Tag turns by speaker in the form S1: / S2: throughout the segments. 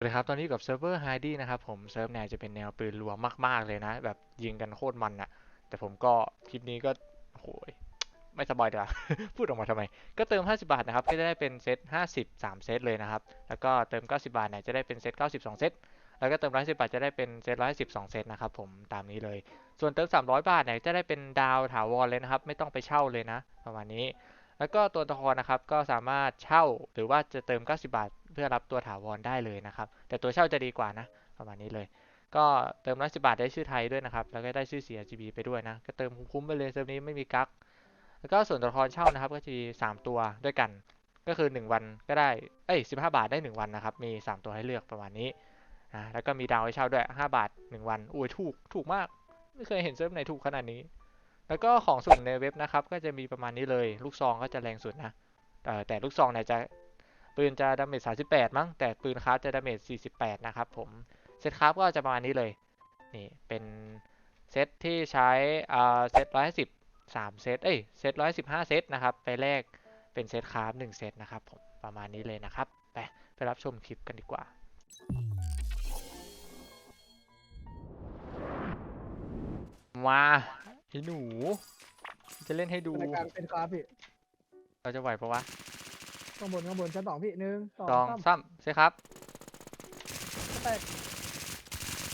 S1: สวัสดีครับ ตอนนี้กับเซิร์ฟเวอร์ไฮดี้นะครับผมเซิร์ฟเนี่ยจะเป็นแนวปืนรัวมากๆเลยนะ แบบยิงกันโคตรมันอะแต่ผมก็คลิปนี้ก็โหยไม่สบายดีกว่า พูดออกมาทำไม ก็เติม 50 บาทนะครับ ก็จะได้เป็นเซต50 3 เซตเลยนะครับ แล้วก็เติม 90 บาทเนี่ยจะได้เป็นเซต90 2เซต แล้วก็เติม 110 บาทจะได้เป็นเซต110 2เซตนะครับผมตามนี้เลย ส่วนเติม 300 บาทเนี่ยจะได้เป็นดาวถาวรเลยนะครับ ไม่ต้องไปเช่าเลยนะ ประมาณนี้ แล้วก็ตัวละครนะครับก็สามารถเช่าหรือว่าจะเติม 90 บาท เพื่อรับตัวถาวรได้เลยนะครับ แต่ตัวเช่าจะดีกว่านะประมาณนี้เลย ก็เติม110บาทได้ชื่อไทยด้วยนะครับ แล้วก็ได้ชื่อ CRGB ไปด้วยนะ ก็เติมคุ้มๆไปเลยเซิร์ฟนี้ไม่มีกั๊กแล้วก็ส่วนตัวละครเช่านะครับ ก็จะมี 3 ตัวด้วยกัน ก็คือ 1 วันก็ได้ เอ้ย 15 บาทได้ 1 วันนะครับ มี 3 ตัวให้เลือกประมาณนี้นะแล้วก็มีดาวให้เช่าด้วย 5 บาท 1 วันอุ้ยถูก ถูกมาก ไม่เคยเห็นเซิร์ฟไหนถูกขนาดนี้ แล้วก็ของสุ่มในเว็บนะครับ ก็จะมีประมาณนี้เลย ลูกซองก็จะแรงสุดนะแต่ลูกซองเนี่ยจะปืนจะดาเมจ38 มั้ง แต่ปืนคราฟจะดาเมจ48 นะครับผม เซตคราฟก็จะประมาณนี้เลย นี่เป็นเซตที่ใช้อ่าเซต110 3เซต เอ้ย เซต115 เซตนะครับ ไปแลกเป็นเซตคราฟ1เซตนะครับผม ประมาณนี้เลยนะครับ ไปไปรับชมคลิปกันดีกว่ามา ไอ้หนู จะเล่นให้ดู
S2: รายการเป็นคลาสพี่
S1: เราจะไหวปะวะ
S2: ข้างบนข้างบนชั้นสองพี่หนึ่งสอง
S1: ลอง
S2: สาม
S1: ซ้ำใช่ครับ
S2: แตก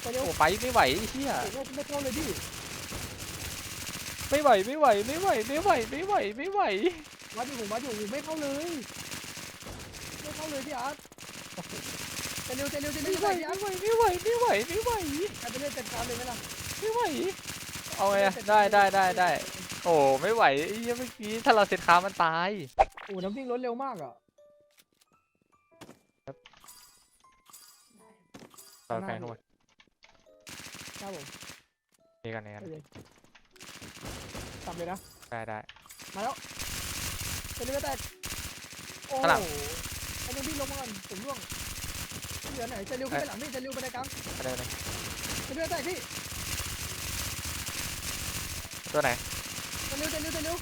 S2: ไปเร็ว
S1: โอ้ไปไม่ไหวไอ้เฮีย
S2: โอ้โหไม่เข้าเลยพี่
S1: ไม่ไหวไม่ไหวไม่ไหวไม่ไหวไม่ไหวไม่ไหว
S2: วัดอยู่ผมวัดอยู่ไม่เข้าเลยไม่เข้าเลยพี่อาร์ตจะเร็วจะเร็วจะเร็
S1: ไม่
S2: ว
S1: ไหว
S2: พี่อาร์ต
S1: ไม่ไหวไม่ไหวไม่ไหว
S2: ใครไปเล่นเต็มคลาสเลยไหมล่ะ
S1: ไม่ไหว เอาไงอะได้ได้ได้ได้โอ้ไม่ไหวไอ้เหี้ยเมื่อกี้ถ้าเราเซ็ตค้ามันตาย
S2: โอ้น้ำวิ่งรถเร็วมากอะ
S1: เราแข่งทั้งหมด
S2: ครับผม
S1: นี่กันนี่กัน
S2: ใจเย็นกลับเลยนะ
S1: ได้ได้
S2: มาแล้วจะเร็วแตก โอ้
S1: ข้างหลัง
S2: โหไอ้น้ำวิ่งลงมาก่อนผมร่วงเหลือไหนจะเร็วขึ้นไปหลังพี่จะเร็วไปในกลาง
S1: ไปเลยเลย
S2: จะเร็วแตกพี่
S1: ตัวไหน
S2: จะเร็วจะเร็วจะเร็ว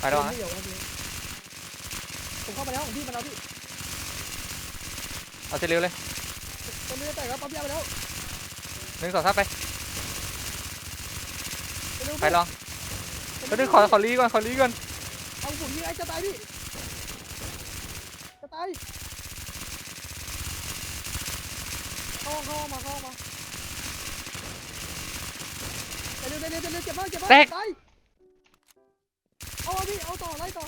S1: ไปแล้วนะ
S2: เดี๋ยวนะพี่ผมเข้ามาแล้วของพี่มาแล้วพี่
S1: เอาเซตเร็วเลย
S2: ตอนนี้แตกแล้วปั๊มยาไปแล้ว
S1: หนึ่งสองสามไป
S2: เร็วๆ
S1: ไปลอง
S2: ผม
S1: ไปดึงขอขอรีก่อนขอรีก่อน
S2: เอาผมยิงไอ้จะตายพี่จะตาย เข้าห้องเข้าห้องมาเข้าห้องมาเร็วเร็วเร็วเร็วเจ็บมากเจ็บมากตายเอาเอาพี่เอาต่อไล่ต่อ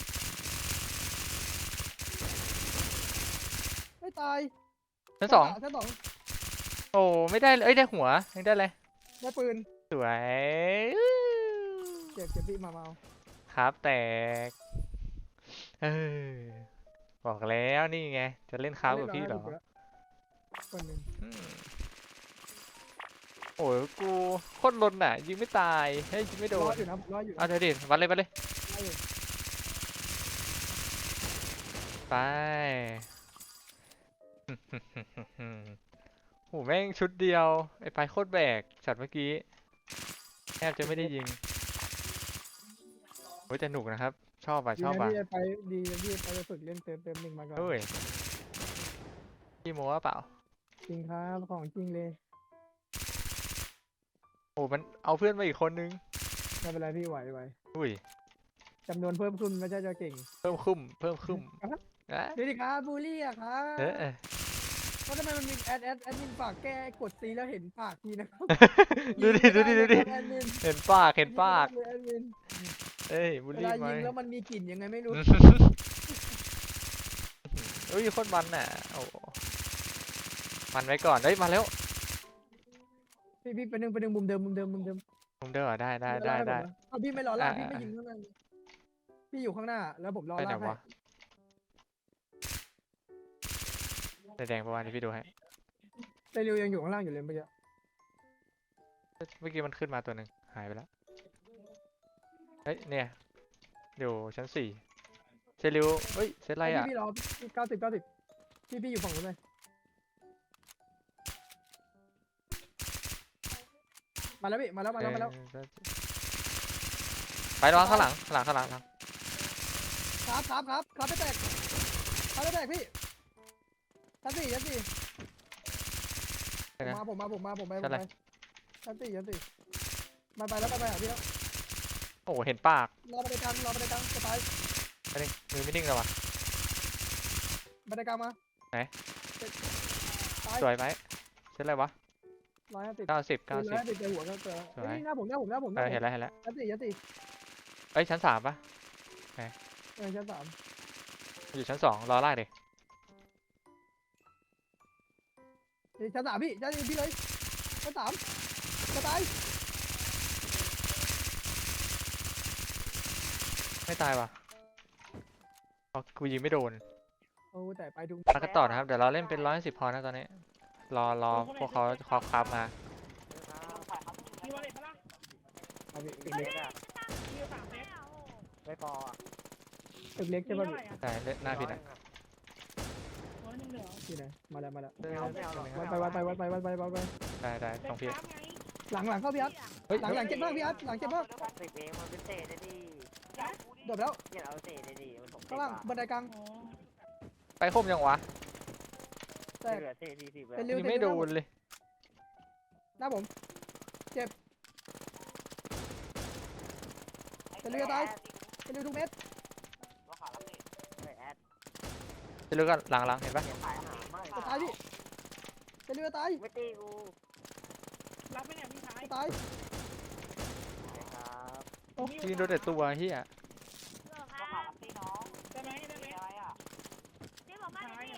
S2: ไม่ตาย
S1: ชั้นสอง
S2: ชั้นสอง
S1: โอ้ไม่ได้เลยเอ้ยได้หัวยังได้เลย
S2: ได้ปืน
S1: สวย
S2: เจ็บเจ็บพี่มามาเอา
S1: ครับแตกเออบอกแล้วนี่ไงจะเล่นค้ากับพี่เหรอ
S2: คนหนึ่ง
S1: อืมโอ้ยกูโคตรลนอะ ยิงไม่ตายเฮ้ยยิงไม่โด
S2: รอนอยู่นะรออยู่
S1: เอาเถอะดิวัดเลยวัดเลย
S2: รออยู่
S1: ไป โหแม่งชุดเดียว ไอ้ไปโคตรแบกช็อตเมื่อกี้แทบจะไม่ได้ยิงโอ้ยแต่หนุกนะครับ ชอบอะ
S2: ดี
S1: ชอบ
S2: นะ
S1: อะ
S2: พี่ไปดีนะพี่ไปฝึกเล่นเติมเติมหนึ่งมาก่อน
S1: เฮ้ยพี่โมว่าเปล่า
S2: จริงครับ ของจริงเลย
S1: โอ้มันเอาเพื่อนมาอีกคนนึง
S2: ไม่เป็นไรพี่ไหวไหว
S1: อุ้ย
S2: จำนวนเพิ่มขึ้นไม่ใช่จะเก่ง
S1: เพิ่มขึ้นเพิ่มขึ้นนะ
S2: ดูดิครับบูลลี่อะครับ
S1: เออเออ
S2: ว่าทำไมมันมีแอดแอดแอดมินฝากแก้กดซีแล้วเห็นปากทีนะครับ
S1: ดูดิดูดิดูดิ
S2: แอดมิน
S1: เห็นปากเห็นปาก
S2: ยิงไม่ได้เลยแอดมิน
S1: เอ้ยบุล
S2: เว
S1: ลี่
S2: ลา
S1: ไหม
S2: ยิงแล้วมันมีกลิ่นยังไงไม่รู้
S1: เอ้ยโคนมันน่ะโอ้ มันไว้ก่อนเฮ้ยมาแล้ว
S2: พี่พี่เป็นหนึ่งเป็นหนึ่งมุมเดิมมุมเดิมมุมเดิม
S1: ผมเด้อได้ได้ได้ได้
S2: เอาพี่ไม่รอลาก
S1: อ่า
S2: พี่ไม่ยิงข้างหน้าพี่อยู่ข้างหน้า แล้วผมรอ
S1: ไปไหน
S2: ลากให้
S1: วะแดงๆประมาณนี้พี่ดูให้
S2: เตลิวยังอยู่ข้างล่างอยู่เลยเมื่อกี้
S1: เมื่อกี้มันขึ้นมาตัวหนึ่งหายไปแล้วเฮ้ยเนี่ยอยู่ชั้นสี่เซริวเฮ้ยเซตอะไรอะ
S2: พี่พี่รอพี่เก้าสิบเก้าสิบพี่พี่อยู่ฝั่งนู้นเลย มาแล้วพี่มาแล้วมาแล้วมาแล้ว
S1: เออไประวังข้างหลังข้างหลังข้างหลังข้างหลัง
S2: ครับครับครับครับไม่แตกครับไม่แตกพี่ชั้นสี่ชั้นสี่
S1: ไปนะ
S2: มาผมมาผมมาผมไปผ
S1: ชั้
S2: ม
S1: นอะไร
S2: ไปชั้นสี่ชั้นสี่มาไปแล้วไปไปหาพี่แล้ว
S1: โอ้โหเห็นปาก
S2: รอบันไดกลางรอบันไดกลางจะตาย
S1: ไปดิมือไม่นิ่งเลยวะ
S2: บันไดกลางมา
S1: ไหน
S2: เจ็ดตาย
S1: สวยไหมเช่นอะไรวะ
S2: ร้อยห้าสิบ
S1: เก้าสิบ
S2: เก้า
S1: เก้า
S2: สิ
S1: สิ
S2: บบเจอหัวก็เจอ
S1: สวย
S2: เอ้ยนี่หน้าผมหน้าผมหน้าผมห
S1: เอ
S2: น้า
S1: อ
S2: ผม
S1: เห็นแล้วเห็นแล้ว
S2: ชั้นสี่ชั้นสี่
S1: เอ้ยชั้นสามปะ
S2: เออชั้นสาม
S1: อยู่ชั้นสองรอไล่ดิ
S2: นี่ชั้นสามพี่ชั้นสี่พี่เลยชั้นสามจะตาย
S1: ไม่ตายวะเอากูยิงไม่โดน
S2: โอ้แต่ไปดู
S1: แล้วก็ต่อนะครับเดี๋ยวเราเล่นเป็นร้อยสิบพอนะตอนนี้ รอรอพวกเขาคอครับมา
S3: มีวอลเล็ตปะล่ะ
S2: เอาพี่ตึก
S3: มี
S2: เล็ก
S3: อะมีสามเซต
S4: ไม่พออะ
S2: ตึกเล็ก
S3: มี
S2: ใช่ป่ะ
S3: เท่า
S2: พี่
S3: ไหร่อะ
S1: ใช่เล่นหน้าพี่นะ
S3: ร้อยหนึ่งเหลือ
S2: ที่ไหนมาแล้วมาแล้ว
S1: เออ
S2: วัดไปวัดไปวัดไปวัดไปวัดไป
S1: ได้ได้
S3: เป็น
S1: ตรงพี่
S3: กราฟไง
S2: หลังหลังเข้าพี่อัด
S1: เฮ้ย
S2: หลังหลังเจ็บมากพี่อัดหลังเจ็บมาก
S4: สิบเองมันเป็นเศษได้ดิ
S2: โดดแล้ว
S4: เนี่ยเอาเศษได้ดิมันผม
S2: ข้างล่างบันไดกลาง
S3: อ๋อ
S1: ไปคมยังวะ
S2: แตก
S4: เหลือเศษสี่สิบ
S2: เป็นริ้ว
S1: ยิงไม่โดนเลย
S2: หน้าผม เจ็บเป็นเรือตายเป็นเรือทุกเม็ด
S4: แอด
S1: จะรู้กันหลังหลังเห็นปะ
S4: เสียขายหาไม่
S2: จะตายพี่เป็นเรือตาย
S4: ไม่ตีกู
S3: รับไหมเนี่ยพี่ชาย
S2: จะตาย
S4: ครับ
S1: ยิงโดนแต่ตัวเฮีย
S3: ได้ไหมได้ไหม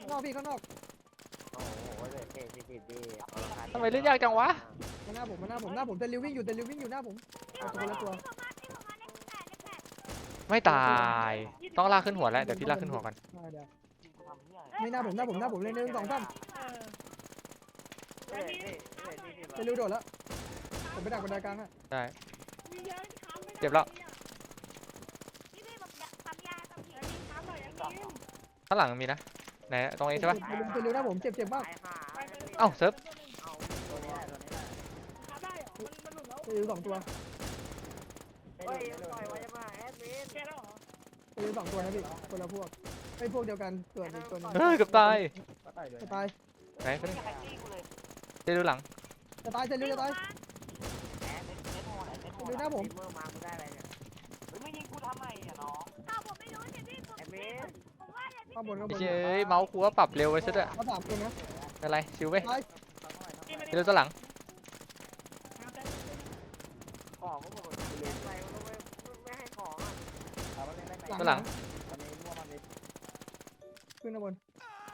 S2: ข้างนอกพี่ข้างนอก
S4: โอ้ โหเหลือเศษสี่สิบดิ
S1: ทำไมเล่นยากจังวะ
S2: มาหน้าผมมาหน้าผมหน้าผมเป็นริววิ่งอยู่เป็นริววิ่งอยู่หน้าผมเอาตัวละตัว
S1: ไม่ตาย ต้องลากขึ้นหัวแล้วเดี๋ยวพี่ลากขึ้นหัวก่อน
S2: ได้ได้ไม่หน้าผมหน้าผมหน้าผมเลยหนึ่งสองสาม
S3: เออ
S4: เหลือเศษเหลือสี่สิบ
S2: เป็นริวโดดแล้วผมไปดักบันไดกลางอะ
S1: ได้
S3: มีเยอะค้ำไม่ได้
S1: เจ็บแล้ว
S3: อันนี้ค้ำหน่อยอันนี้
S1: ข้างหลังมีนะไหนตรงนี้ใช่ปะ
S2: เป็นริวเป็นริวหน้าผมเจ็บเจ็บมาก
S1: เอ้าเซิร์ฟ
S4: ตัวนี้แหละตัวนี้แหละ
S3: ค้ำได้เหรอมันมันหลุดแล้ว
S2: เป็นริวสองตัว
S4: เฮ้ยปล่อยไว้มาแอดมิน
S3: แกแล้วเหรอ
S2: เป็นริวสองตัวนะพี่คนละพวกไอ้พวกเดียวกันตัวอีกตัวหนึง
S1: เฮ้ยเกือบตาย
S2: จะตาย
S1: ไหนไปดิจะดูหลัง
S2: จะตายจะริวจะตาย
S4: แอดมินเล่นโหดเล่นโหด
S2: ดูหน้าผม
S4: เมื่อมากูได้อะไรเนี่ยไม่ยิงกูทำไมอะน้องแอดมิน
S2: ข้างบนข้างบน
S1: เฮ้ยเมาส์กูว่าปรับเร็วไว้ซะด้วย
S2: เขาสามคนนะ
S1: ไม่เป็นไรชิวเว้ย
S3: ที่ไม่ได้
S1: จะดูตัวหลัง
S3: ค้ำได้
S4: ของพวกผมเล่นไปมันก็ไม่ไม่ให้ของอะ
S1: ตัวหลัง
S2: ขึ้นข้างบน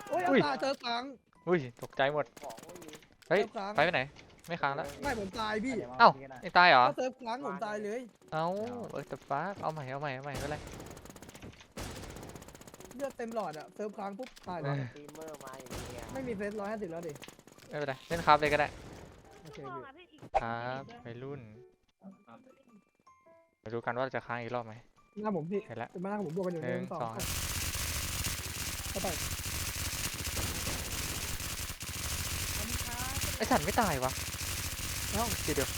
S2: โอ้ย
S1: อุ้
S2: เอา
S1: ย
S2: ตาเจอกลาง
S1: อุ้ยตกใจหมด
S4: ของไม่มี
S1: เฮ้ย
S2: เซิร์ฟกลาง
S1: ไปไปไหน ไม่ค้างแล้ว
S2: ไม่ผมตายพี่
S1: เอ้าไอ้ตายเหรอ
S2: ถ้าเซิร์ฟกลางผมตายเลย
S1: เอ้าเออแต่ฟ้าเอาใหม่เอาใหม่เอาใหม่ไม่เป็นไร
S2: เลือดเต็มหลอดอะเซิร์ฟกลางปุ๊บตายเล
S1: เอยอ
S4: สตรีมเมอร์มาอย่างนี้อะ
S2: ไม่มีเฟสร้อยห้าสิบแล้วดิ
S1: ไม่เป็นไรเล่นครับเลยก็ได้
S2: โอเคพี่
S1: ครับไปรุ่นมาดูกันว่าจะค้างอีกรอบไหม
S2: หน้าผมพี่
S1: เห็นแล้ว
S2: เป็นมาหน้าผมบวกกันอยู่
S1: ห
S2: ห
S1: นึ่
S2: นึ่
S1: ง
S2: งสอง
S1: สอง
S2: เข้าไป
S3: อันนี้ค้ำ
S1: ไอ้สันไม่ตายวะ
S2: เอ้า
S1: ทีเดียว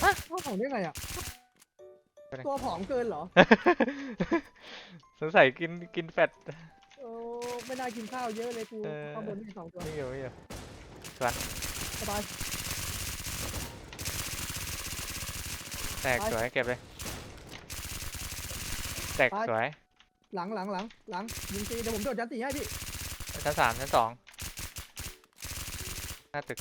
S2: เอ้าของได้ไงอะ
S1: ไปไหน
S2: ตัวผอมเกินเหรอ
S1: สงสัยกินกินแฟต
S2: โอ้ไม่น่ากินข้าวเยอะเลยกู
S1: เออ
S2: ข้างบนมีสองตัว
S1: นี่อยู่นี่อยู่
S2: สบาย
S1: แตก
S2: ไป
S1: สวยเก็บเลย แตก
S2: ไป
S1: สวย
S2: หลังหลังหลังหลังยิงตีเดี๋ยวผมโดดยันตีให้พี่
S1: ชั้นสามชั้นสองหน้าตึก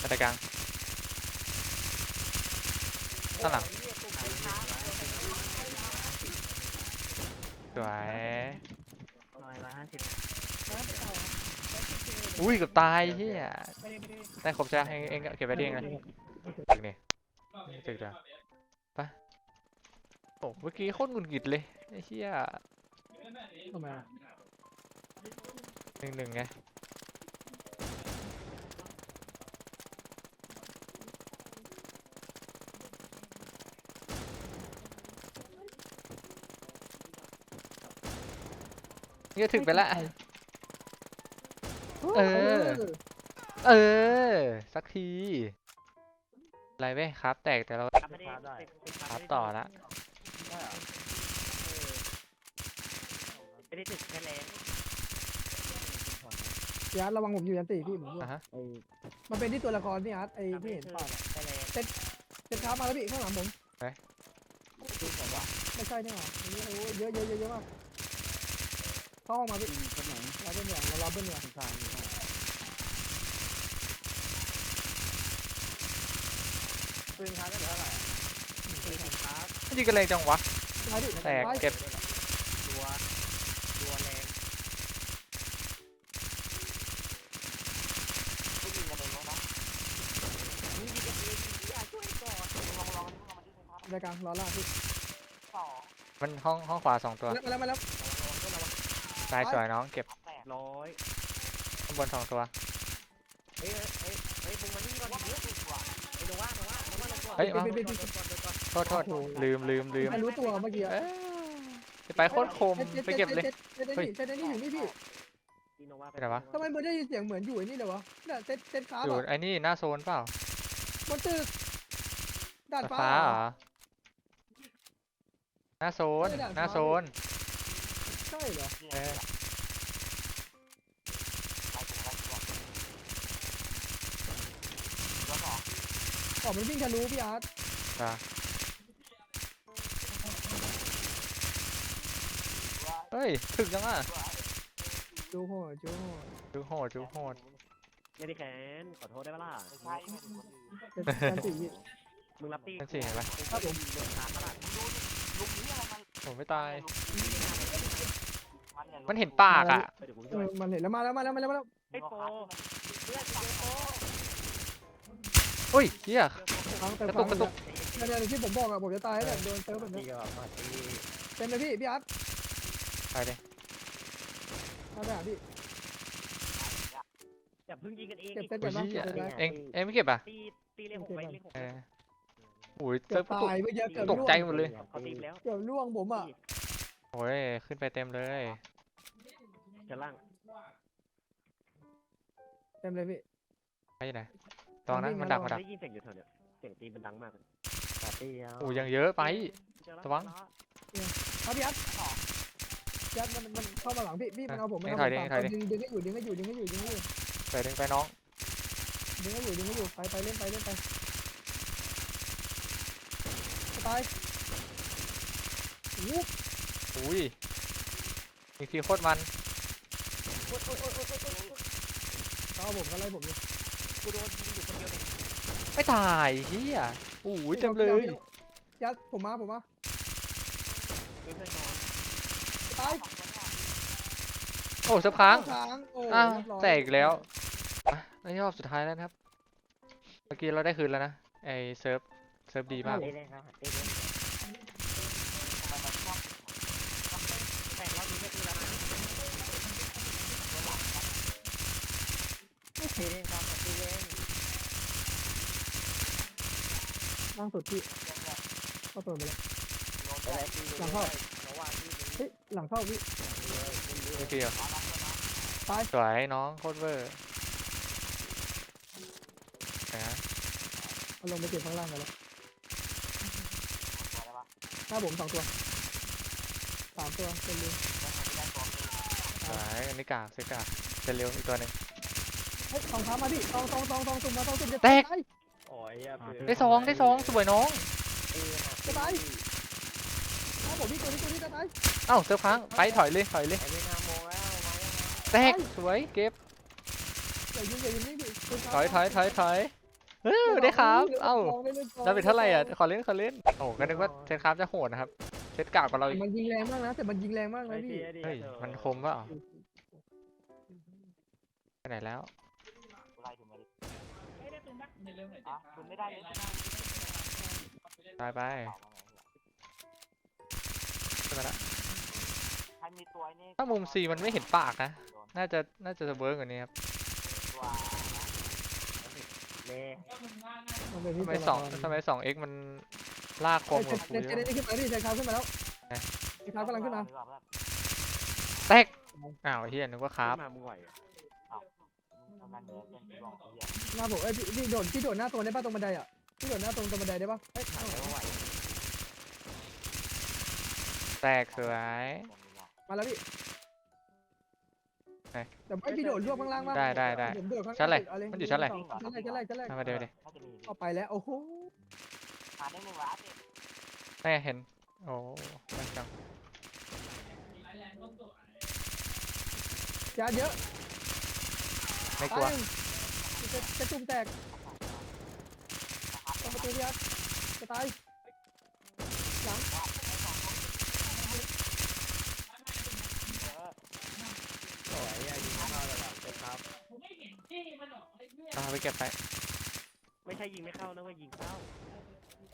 S1: บันไดกลาง ข้างหลังสวย
S4: ร้อยร้อยห้าสิบ
S1: อุ้ยเกับตายเฮีย
S3: ไปเลยไปเลย
S1: ได้ครบใช่ไหมเองเองเก็บไว้ที่เองเลยตึกนี่นี่ตึกเดียวไปโอ้เมื่อกี้โคตรหงุดหงิดเลยไอ้เหี้ย
S2: ทำไมอะ
S1: หนึ่งหนึ่งไง นี่ก็ถึงไปแล้วเออ เออ สักทีอะไรเว้ยครับ แตกแต่เรา
S4: ครับไม่ได้ติดติด
S1: ครับต่อละ
S4: ไม่ได้ติดแค่แรง
S2: พี่อาร์ตระวังผมอยู่ยันตีพี่ผมด้วย
S1: อะฮะ
S2: มันเป็นที่ตัวละครพี่อาร์ตไอ้ที่เห็นปากอะ
S4: แค่แรง
S2: เป็นค้ามาแล้วพี่ข้างหลังผมไม่ใช่เนี่ยหรออันนี้โอ้ยเยอะเยอะเยอะเยอะมาก เข้าห้องมาพี่เราเป็นอย่างเราเราเป็นอย่างทาง
S4: ปืนครับได้เท่าไหร่สี่สิบครับ
S1: ยิงกันเลยจังวะ
S2: ไปดิ
S1: แตก
S2: ไป
S1: เก็บ
S4: ตัวตัวแรงผู้ยิงกันเองนะมึงยิงกันเองอย่าช่วยก่อนลองลองลองมาที่ครับ
S2: รายการรอล่าพี่
S4: สอง
S1: มันห้องห้องขวาสองตัว
S2: มาแล้วมาแล้ว
S1: ตายสวยน้องเก็บ
S4: แปดร้อย
S1: ข้างบนสองตัว
S4: เฮ้ยเฮ้ยเฮ้ยมึงมานี่ก่อนดิเยอะกว่าไอ้โนว่าโนว่าโนว่าลงก่อน
S1: เฮ้ยมา
S4: ก่อนก่อนก่อนก่อน
S1: โทษโทษลืมลืมลืม
S2: ไม่รู้ตัวเมื่อกี้อะ
S1: เอ้ยไปโคตรคมไปเก็บเลย
S2: เจ็ดเจ็ด
S1: เฮ้ย
S2: เจ็ดเจ็ดนี่อยู่นี่พี่
S4: อีโนว่า
S1: ไปไหนวะ
S2: ทำไมมันได้ยินเสียงเหมือนอยู่ไอ้นี่เลยวะเนี่ยเซ็ตเซ็ตค้า
S1: อยู่
S2: แบบ
S1: ไอ้นี่หน้าโซนเปล่า
S2: บนตึกด่านฟ้า
S1: ฟ้าเหรอหน้าโซน
S2: ไม่ได้
S1: หน้า
S2: ฟ้า
S1: โซน
S2: ใช่เหรอ
S1: เออ
S2: อ๋อมันวิ่งทะลุพี่อาร์ต
S1: จ้ะเฮ้ย ถึกจังอะ
S2: จูโหดจูโหด
S1: จูโหดจูโหด
S4: ไม่ได้แขนขอโทษได้ปะล่ะ
S3: ใช่
S2: เจ็ดเจ็ดสี่พี่
S4: มึงรับตี
S1: นั่นสิเห็นปะ
S2: ครับผม
S4: โดนชาร์จปะล่ะ
S1: ผมไม่ตาย
S3: มั
S1: มัน นเห็นปากอะ
S4: ไปเดี๋ยวกู
S2: เอ
S4: ช่วย
S2: อมันเห็นแล้วมาแล้วมาแล้วมาแล้วมาแล้ว
S4: ไอ้โปเพื่อนเจอโป
S1: อุ้ยเฮีย
S2: ครั้งแต่
S1: กระ
S2: ฟั
S1: ตุ
S2: ง
S1: กกระตุก
S2: เนี่ยเนี่ยที่ผมบอกอะผมจะตายแล้วโดนเซิร์ฟแบบ
S4: ตี
S2: นี้
S4: กับมาตี
S2: เต็มเลยพี่พี่อาร์ต
S1: ไปเลย
S2: มาไปหาพี่
S4: อย่าเพิ่งยิงกันเอง
S2: เก็บเซ็ต
S1: อุ้
S2: ก่อยนนะ
S1: เหี้ย
S2: เก็บเซ็ตไว้
S1: เอ็งเอ็งไม่เก็บอะ
S4: ตีตีเลยหกไปเลยหก
S1: เอออุ้ย
S2: เกื
S1: เซิ
S2: อ
S1: ร์
S2: บ
S1: ฟกระตุก
S2: ตายเมื่อกี้เกือบ
S1: ต
S2: ล่
S1: ก
S2: วง
S1: ใจหมดเลย
S4: เขาตีแล้ว
S2: เกือบล่วงผมอะ
S1: โอ้ยขึ้นไปเต็มเลย
S4: ชั้นล่าง
S2: เต็มเลยพี่
S1: ไปไหนตองนะ
S2: วิ่ง
S1: มัน
S2: มา
S1: ดักมันดัก
S4: ได้ยินเสียงอยู่แถวเนี้ยเสียงตีมันดังมากตีแล้ว
S1: โอ้ยยังเยอะไป ระวัง
S2: ครับพี่อาร์ตพี่อาร์ตมันมันเข้ามาหลังพี่พี่มันเอาผมมันเอา
S1: ถ
S2: ผ
S1: อย
S2: ม
S1: ดิ
S2: ตาม
S1: ถอยดิ
S2: ดึงดึงให้อยู่ดึงให้อยู่ดึงให้อยู่ดึงให้อยู่
S1: ไปดึงไปน้อง
S2: ดึงให้อยู่ดึงให้อยู่ไปไปเล่นไปเล่นไปไปโอ้โห
S1: อุ้ยมีทีโคตรมัน
S2: เอาผมก็ไล่ผมอยู่
S4: กูโดนยิงอยู่คนเดียวเอง
S1: ไม่ตายเฮียโอ้ยเต็มเลย
S2: ยัดผมมาผมมา
S4: เพื่อนนอน
S2: ตาย
S1: โอ้สักครั้ง
S2: ค้างโอ้
S1: อ้าว
S2: เรียบร้อย
S1: แตกอีกแล้วอะในรอบสุดท้ายแล้วนะครับ เมื่อกี้เราได้คืนแล้วนะ ไอเซิร์ฟ เซิร์ฟดีมาก
S4: เลยครับตีเลยแต่เราดูไม่ตี แล้วนะตีเลยครับตีเลย
S2: ล่างสุดพี่เข้าตัวไปแล้ว
S4: ไปเลยตีเลย
S2: หลังเข้า
S4: ระหว่างที่
S2: เฮ้ยหลังเข้าพี่
S1: ไม่เกี่ยว
S2: ตาย
S1: สวยน้องโคตรเวอร์นะ
S2: เอาลงไปเก็บข้างล่างกันแล้วหน้าผมสองตัวสามตัวเป็นเลย
S1: สวยอันนี้กากเซกากเซเร็วอีกตัวหนึ่ง
S2: เฮ้ยสองเท้ามาดิสองสองสองสองสุ่มมาสองสุ่มจะ
S1: แตก
S2: ตาย
S4: โอ้ยอะ
S1: ได้สองได้สองสวยน้อง
S2: จะตายหน้าผมพี่ตัวนี้ตัวนี้จะตาย
S1: เอ้าเซิร์ฟค้างไปถอยเลยถอยเลย
S4: ไอ้เรื่องห้าโมงแล้วมายังไง
S1: แตกสวยเก็บ
S2: อย่ายิงอย่ายิงนี่ดิคุณ
S1: ถอยถอยถอยถอยเออได้ครับ เอ้าได้เป็นเท่าไหร่อะขอเล่นขอเล่นโอ้ก็นึกว่าเซตครับจะโหดนะครับเซตกากกว่าเราอีก
S2: มันยิงแรงมากนะแต่มันยิงแรงมากนะพี่
S1: เฮ้ยมันคมเปล่าไปไหนแล้ว
S3: ไม่ได้เลย
S1: ตายไปขึ้นมาละ
S3: ใครมีตัวนี่
S1: ถ้ามุม C มันไม่เห็นปากนะ น่าจะ น่าจะเวิร์กกว่านี้ครับ
S3: ตัว
S4: เล่
S2: มันเป็นที่
S1: ทำไม
S2: ตัว
S1: สอง
S2: ละคร
S1: ทำไมสอง X มันลากคม
S2: เฮ้ย
S1: กับ
S2: เจ็ด
S1: กู
S2: เจ็ด
S1: เย
S2: เจ็ด
S1: อะ
S2: นี่ขึ้นมาพี่เจ็ดขาวขึ้นมาแล้ว
S1: ไหน
S2: เจ็ดขาวกำลังขึ้นมา
S1: แตกอ้าวเฮียนึกว่าครับ
S4: มามึงไหว
S3: ทำงานเยอะเป็นที่บอกเยอะ
S2: หน้าผมเอ้ยพี่พี่โดดพี่โดดหน้าตัวได้ป่ะตรงบันไดอะพี่โดดหน้าตรงตรงบันไดได้ปะเฮ้ย
S4: หาไม่ไหว
S1: แตกสวย
S2: มาแล้วพี่
S1: ไหน
S2: เดี๋ยวไอ้พี่โดดรวบข้างล่างมา
S1: ได้ได้ได้
S2: ผมโดดข้าง
S1: ชั้นอะไร
S2: เาเลย
S1: มันอยู่ชั้นอะไร
S2: ชั้นอะไรชั้นอะไรชั้นอะไร
S1: เอามาเดี๋ยวดิ
S4: น่าจะมี
S2: เอาไปแล้วโอ้โห
S4: หาได้หนึ่งละสิ
S1: แม่เห็น โอ้ไม่จัง
S2: ยาเยอะ
S1: ไม่กลัว
S2: ตายหนึ่งจะจะจุ่มแตกตรงประตูพี่อาร์ตจะตายหลัง
S4: โอ้ยยิงเข้าเลยว่ะเป็นครับ
S1: เอาไปเก็บไป
S4: ไม่ใช่ยิงไม่เข้านะว่ายิงเข้า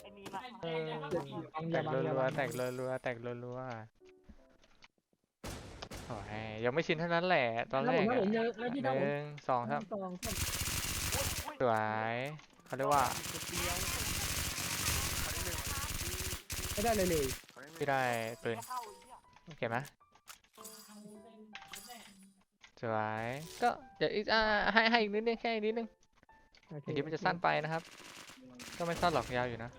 S4: ไอ้นี่มา
S1: เออ
S2: อย่าบัง
S1: แต
S2: อย่ากบังอย่า
S1: รัว
S2: บัง
S1: ๆแตกรัวๆแตกรัวๆโอ้ย ยังไม่ชินเท่านั้นแหละ ตอนแร
S2: แล้วผม
S1: ก
S2: แล้ว
S1: อะ
S2: ผมยังแล้วพี่
S1: ห
S2: ครับผม
S1: นึ่งสองสาม
S2: สองสาม
S1: สวยเขาเรียกว่า
S4: เดียว
S2: ไม่ได้เลยเลย
S1: ที่ได้ปืน
S4: เข้าอีกอะ
S1: โอเคไหมสวยก็เดี๋ยวอีกอ่าให้ให้อีกนิดนึงแค่อีกนิดนึง
S2: โอเค
S1: อย่างนี้มันจะสั้นไปนะครับ ก็ไม่สั้นหรอกยาวอยู่นะ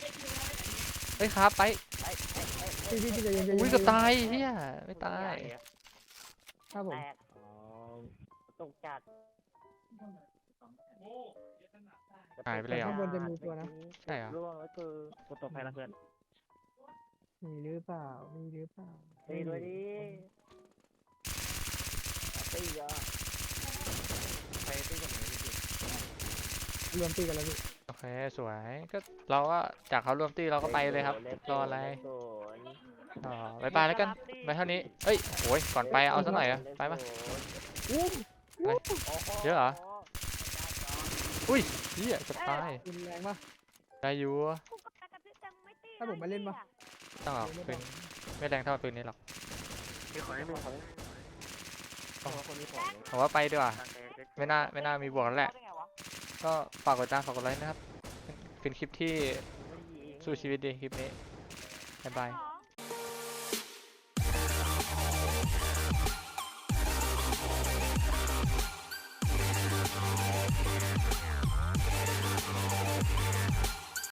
S1: เฮ้ยครับไป
S4: ไอ้ไอ้ไอ้
S2: พี่พี่พี่ใจเย็นใจเย็น
S1: อุ้ยเกือบตายเฮียไม่ตาย
S2: ครับผม
S4: แตกอ๋อตกจัด
S1: หายไปเลยเหรอ
S2: ข้างบนจะมีตัวนะ
S1: ใช่เหรอ
S4: ร่วงแล้วคือกูตกไปแล้วเพื่อน
S2: มีหรือเปล่า มีหรือเปล่า
S4: ตีด้วยดิตีอะไปตีกับไหนดิ
S2: รวมตีกันแล้วพี่
S1: โอเค สวย ก็เราก็จากเขารวมตีเราก็ไปเลยครับ รออะไร อ๋อบายบายแล้วกันไปเท่านี้เอ้ยโอ้ยก่อนไปเอาสักหน่อยอะไปปะ
S2: อุ้ม
S1: เยอะเหรออุ้ยเฮียจะตาย
S2: รุนแรงปะ
S1: ได้อยู่
S3: กูก็กระตือจังไม่ตี
S2: ถ้าผมมาเล่นปะ
S1: ต้องเอาปืนไม่แรงเท่าปืนนี้หรอก
S4: มีคนไม่มีคนคนมีของ
S1: ผมว่าไปดีกว่าไม่น่าไม่น่ามีบวกแล้วแหละ ก็ฝากกดติดตามฝากกดไลค์นะครับเป็นเป็นคลิปที่สู้ชีวิตดีคลิปนี้ บ๊ายบาย
S3: อ๋อ